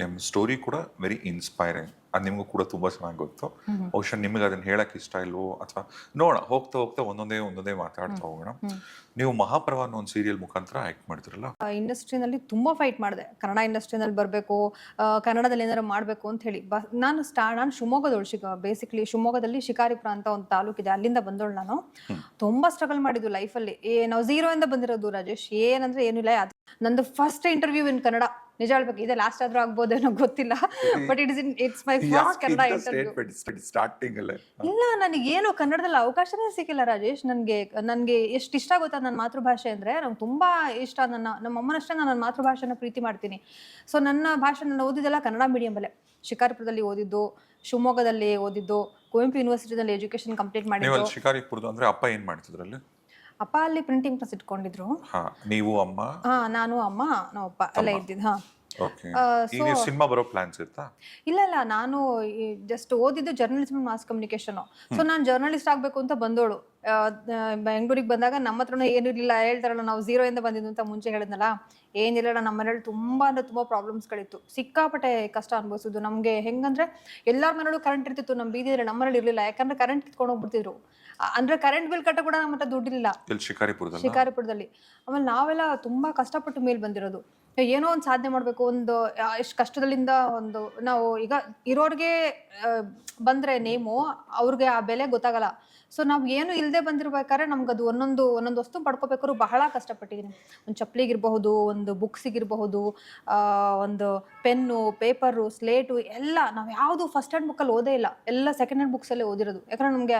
ನಿಮ್ಮ ಸ್ಟೋರಿ ಕೂಡ very inspiring ಅದು ನಿಮಗೂ ಕೂಡ ತುಂಬಾ ಚೆನ್ನಾಗಿ ಗೊತ್ತು. ಬಹುಶಃ ನಿಮಗೆ ಅದನ್ನ ಹೇಳಕ್ ಇಷ್ಟ ಇಲ್ವೋ ಅಥವಾ ನೋಡ ಹೋಗ್ತಾ ಹೋಗ್ತಾ ಒಂದೊಂದೇ ಒಂದೊಂದೇ ಮಾತಾಡ್ತಾ ಹೋಗೋಣ. ನೀವು ಮಹಾಪ್ರಭಾ ಅನ್ನೋ ಒಂದು ಸೀರಿಯಲ್ ಮುಖಾಂತರ ಆಕ್ಟ್ ಮಾಡ್ತಿರಲ್ಲ? ಇಂಡಸ್ಟ್ರಿನಲ್ಲಿ ತುಂಬಾ ಫೈಟ್ ಮಾಡಿದೆ. ಕನ್ನಡ ಇಂಡಸ್ಟ್ರಿನಲ್ಲಿ ಬರಬೇಕು ಕನ್ನಡದಲ್ಲಿ ಏನಾರು ಮಾಡಬೇಕು ಅಂತ ಹೇಳಿ. ಬ ನಾನು ಸ್ಟಾ ನಾನು ಶಿವಮೊಗ್ಗದವಳು ಶಿಗ ಬೇಸಿಕ್ಲಿ ಶಿವಮೊಗ್ಗದಲ್ಲಿ ಶಿಕಾರಿಪುರ ಅಂತ ಒಂದು ತಾಲೂಕಿದೆ ಅಲ್ಲಿಂದ ಬಂದವಳು ನಾನು. ತುಂಬಾ ಸ್ಟ್ರಗಲ್ ಮಾಡಿದ್ದು ಲೈಫಲ್ಲಿ ಏ ನಾವು ಝೀರೋ ಇಂದ ಬಂದಿರೋದು ರಾಜೇಶ್. ಏನಂದ್ರೆ ಏನಿಲ್ಲ ನಂದು ಫಸ್ಟ್ ಇಂಟರ್ವ್ಯೂ ಇನ್ ಕನ್ನಡ ನಿಜ ಹೇಳ್ಬೇಕು ಇದೆ ಲಾಸ್ಟ್ ಆದ್ರೂ ಆಗ್ಬೋದೇನೋ ಗೊತ್ತಿಲ್ಲ. But it is in it's my first Kannada interview starting ಇಲ್ಲ ಇಲ್ಲ ಏನು ಕನ್ನಡದಲ್ಲಿ ಅವಕಾಶನೇ ಸಿಕ್ಕಿಲ್ಲ ರಾಜೇಶ್. ನನಗೆ ನನಗೆ ಎಷ್ಟು ಇಷ್ಟ ಗೊತ್ತಾ ನನ್ನ ಮಾತೃಭಾಷೆ ಅಂದ್ರೆ ನಂಗೆ ತುಂಬಾ ಇಷ್ಟ ನನ್ನ ನಮ್ಮ ಅಮ್ಮನಷ್ಟೇ ನಾನು ನನ್ನ ಮಾತೃಭಾಷೆನ ಪ್ರೀತಿ ಮಾಡ್ತೀನಿ. ಸೊ ನನ್ನ ಭಾಷೆ ನಾನು ಓದಿದ್ದೆಲ್ಲ ಕನ್ನಡ ಮೀಡಿಯಮಲ್ಲೇ ಶಿಕಾರ್ಪುರದಲ್ಲಿ ಓದಿದ್ದು ಶಿವಮೊಗ್ಗದಲ್ಲಿ ಓದಿದ್ದು ಕುವೆಂಪು ಯೂನಿವರ್ಸಿಟಿನಲ್ಲಿ ಎಜುಕೇಶನ್ ಕಂಪ್ಲೀಟ್ ಮಾಡಿದ್ದು. ಶಿಕಾರಿಪುರದ ಅಂದ್ರೆ ಅಪ್ಪ ಏನ್ ಮಾಡ್ತಿದ್ರಲ್ಲಿ ಅಪ್ಪ ಅಲ್ಲಿ ಪ್ರಿಂಟಿಂಗ್ ಪ್ರೆಸ್ ಇಟ್ಕೊಂಡಿದ್ರು. ಹಾ ನೀವು ಅಮ್ಮ? ಹಾ ನಾನು ಅಮ್ಮ ನಾವು ಅಪ್ಪ ಎಲ್ಲ ಇದ್ದಿದ್ದು ಹಾ. ಓಕೆ ಈಗ ನೀವು ಸಿನಿಮಾ ಬರೋ ಪ್ಲಾನ್ಸ್ ಇತ್ತಾ ಇಲ್ಲ ಇಲ್ಲ ನಾನು ಜಸ್ಟ್ ಓದಿದ್ದು ಜರ್ನಲಿಸಮ್ ಮಾಸ್ ಕಮ್ಯುನಿಕೇಶನ್ ಸೊ ನಾನು ಜರ್ನಲಿಸ್ಟ್ ಆಗಬೇಕು ಅಂತ ಬಂದೋಳು. ಬೆಂಗಳೂರಿಗೆ ಬಂದಾಗ ನಮ್ಮ ಹತ್ರನೂ ಏನಿರಲಿಲ್ಲ ಹೇಳ್ತಾರಲ್ಲ ನಾವು ಝೀರೋ ಇಂದ ಬಂದಿದ್ದು ಅಂತ ಮುಂಚೆ ಹೇಳಿದ್ನಲ್ಲ. ಏನಿಲ್ಲ ನಮ್ಮ ಮನೇಲಿ ತುಂಬ ಅಂದರೆ ತುಂಬ ಪ್ರಾಬ್ಲಮ್ಸ್ಗಳಿತ್ತು ಸಿಕ್ಕಾಪಟ್ಟೆ ಕಷ್ಟ ಅನುಭವಿಸೋದು ನಮಗೆ ಹೆಂಗಂದ್ರೆ ಎಲ್ಲರ ಮನೇಲೂ ಕರೆಂಟ್ ಇರ್ತಿತ್ತು. ನಮ್ಮ ಬೀದಿದ್ರೆ ನಮ್ಮ ಮನೇಲಿ ಇರಲಿಲ್ಲ. ಯಾಕಂದ್ರೆ ಕರೆಂಟ್ ಕಿತ್ಕೊಂಡು ಹೋಗ್ಬಿಡ್ತಿದ್ರು. ಅಂದ್ರೆ ಕರೆಂಟ್ ಬಿಲ್ ಕಟ್ಟ ಕೂಡ ನಮ್ಮ ಹತ್ರ ದುಡ್ಡಿಲ್ಲ ಶಿಕಾರಿಪುರದಲ್ಲಿ? ಶಿಕಾರಿಪುರದಲ್ಲಿ. ಆಮೇಲೆ ನಾವೆಲ್ಲ ತುಂಬಾ ಕಷ್ಟಪಟ್ಟು ಮೇಲ್ ಬಂದಿರೋದು. ಏನೋ ಒಂದು ಸಾಧನೆ ಮಾಡಬೇಕು. ಒಂದು ಎಷ್ಟು ಕಷ್ಟದಲ್ಲಿಂದ ಒಂದು ನಾವು ಈಗ ಇರೋರಿಗೆ ಬಂದ್ರೆ ನೇಮು ಅವ್ರಿಗೆ ಆ ಬೆಲೆ ಗೊತ್ತಾಗಲ್ಲ. ಸೊ ನಾವು ಏನು ಇಲ್ಲದೆ ಬಂದಿರ್ಬೇಕಾದ್ರೆ ನಮ್ಗೆ ಅದು ಒಂದೊಂದು ಒಂದೊಂದು ವಸ್ತು ಪಡ್ಕೋಬೇಕಾದ್ರು ಬಹಳ ಕಷ್ಟಪಟ್ಟಿದ್ದೀನಿ ಒಂದು ಚಪ್ಪಲಿಗಿರಬಹುದು ಒಂದು ಬುಕ್ಸಿಗಿರಬಹುದು ಒಂದು ಪೆನ್ನು, ಪೇಪರು, ಸ್ಲೇಟು, ಎಲ್ಲ ನಾವು ಯಾವುದು ಫಸ್ಟ್ ಹ್ಯಾಂಡ್ ಬುಕ್ಕಲ್ಲಿ ಓದೇ ಇಲ್ಲ. ಎಲ್ಲ ಸೆಕೆಂಡ್ ಹ್ಯಾಂಡ್ ಬುಕ್ಸಲ್ಲೇ ಓದಿರೋದು. ಯಾಕಂದ್ರೆ ನಮಗೆ